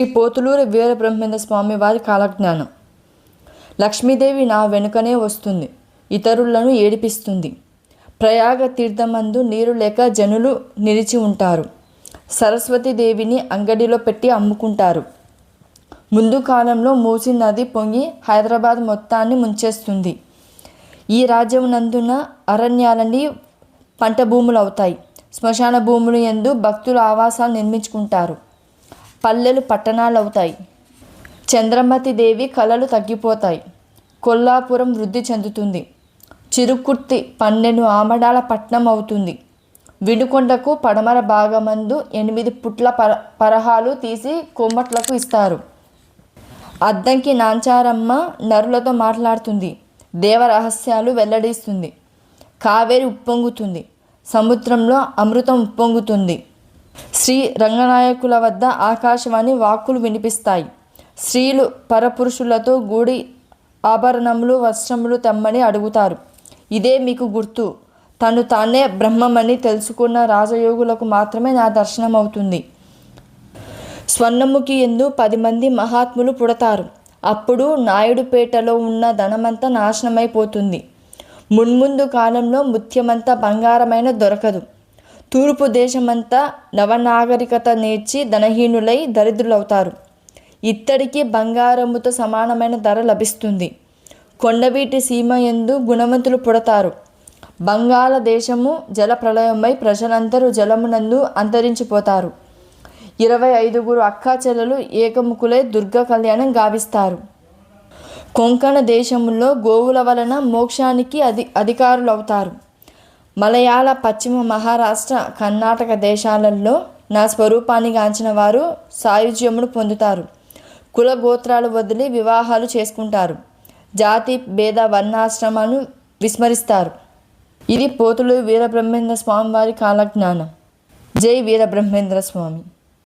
శ్రీ పోతులూరి వీరబ్రహ్మేంద్ర స్వామి వారి కాలజ్ఞానం. లక్ష్మీదేవి నా వెనుకనే వస్తుంది ఇతరులను ఏడిపిస్తుంది. ప్రయాగ తీర్థమందు నీరు లేక జనులు నిలిచి ఉంటారు. సరస్వతీదేవిని అంగడిలో పెట్టి అమ్ముకుంటారు. ముందు కాలంలో మూసి నది పొంగి హైదరాబాద్ మొత్తాన్ని ముంచేస్తుంది. ఈ రాజ్యం నందున అరణ్యాలన్నీ పంట భూములు అవుతాయి శ్మశాన భూములు ఎందు భక్తులు ఆవాసాలు నిర్మించుకుంటారు. పల్లెలు పట్టణాలు అవుతాయి చంద్రమతి దేవి కళలు తగ్గిపోతాయి. కొల్లాపురం వృద్ధి చెందుతుంది. చిరుకుర్తి పన్నెండు ఆమడాల పట్నం అవుతుంది. వినుకొండకు పడమర భాగమందు ఎనిమిది పుట్ల పర పరహాలు తీసి కొమ్మట్లకు ఇస్తారు. అద్దంకి నాంచారమ్మ నరులతో మాట్లాడుతుంది. దేవరహస్యాలు వెల్లడిస్తుంది. కావేరి ఉప్పొంగుతుంది. సముద్రంలో అమృతం ఉప్పొంగుతుంది. శ్రీ రంగనాయకుల వద్ద ఆకాశవాణి వాక్కులు వినిపిస్తాయి. స్త్రీలు పరపురుషులతో గూడి ఆభరణములు వస్త్రములు తెమ్మని అడుగుతారు. ఇదే మీకు గుర్తు. తను తానే బ్రహ్మమని తెలుసుకున్న రాజయోగులకు మాత్రమే నా దర్శనం అవుతుంది స్వర్ణముఖి ఎందు పది మంది మహాత్ములు పుడతారు. అప్పుడు నాయుడుపేటలో ఉన్న ధనమంతా నాశనమైపోతుంది. మున్ముందు కాలంలో ముత్యమంతా బంగారమైన దొరకదు. తూర్పు దేశమంతా నవనాగరికత నేర్చి ధనహీనులై దరిద్రులవుతారు. ఇత్తడికి బంగారముతో సమానమైన ధర లభిస్తుంది. కొండవీటి సీమ ఎందు గుణవంతులు పుడతారు. బంగాళదేశము జల ప్రళయమై ప్రజలందరూ జలమునందు అంతరించిపోతారు. ఇరవై ఐదుగురు అక్కా చెల్లెలు ఏకముఖులై దుర్గా కళ్యాణం గావిస్తారు. కొంకణ దేశంలో గోవుల వలన మోక్షానికి అధి అధికారులవుతారు. మలయాళ పశ్చిమ మహారాష్ట్ర కర్ణాటక దేశాలలో నా స్వరూపాన్ని గాంచిన వారు సాయుజ్యమును పొందుతారు. కుల గోత్రాలు వదిలి వివాహాలు చేసుకుంటారు. జాతి భేద వర్ణాశ్రమాలను విస్మరిస్తారు. ఇది పోతులు వీరబ్రహ్మేంద్ర స్వామి వారి కాలజ్ఞానం. జై వీరబ్రహ్మేంద్ర స్వామి.